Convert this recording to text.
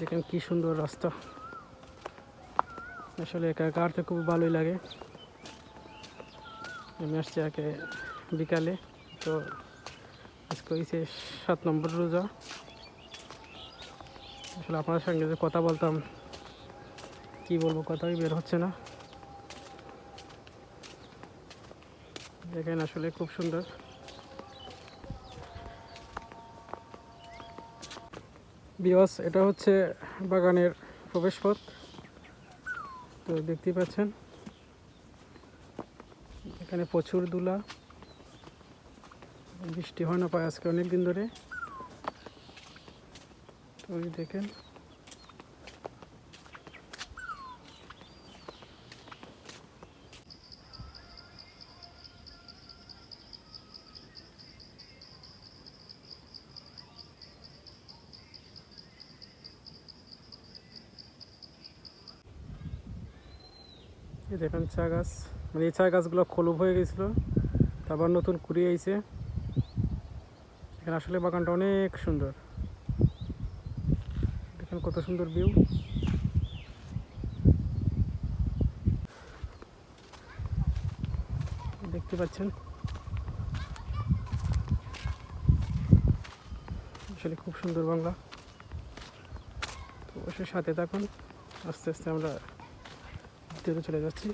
দেখেন কি সুন্দর রাস্তা। আসলে একা হাঁটতে খুব ভালোই লাগে। আমি আসছি একে বিকালে, তো আজকে হয়েছে সাত নম্বর রোজা। আসলে আপনার সঙ্গে যে কথা বলতাম, কি বলব কথাই বের হচ্ছে না। দেখেন আসলে খুব সুন্দর। বিয়স এটা হচ্ছে বাগানের প্রবেশপথ। তো দেখতেই পাচ্ছেন, এখানে প্রচুর দুলা। বৃষ্টি হয় না পায় আজকে অনেক দিন ধরে। তো দেখেন এই দেখেন চা গাছ। মানে এই চা গাছগুলো খলুপ হয়ে গেছিল, তারপর নতুন কুড়ি আইছে। এখানে আসলে বাগানটা অনেক সুন্দর। দেখেন কত সুন্দর ভিউ। দেখতে পাচ্ছেন? আসলে খুব সুন্দর বাংলা। তো অবশ্যই সাথে থাকুন। আস্তে আস্তে আমরা ভিতরে চলে যাচ্ছি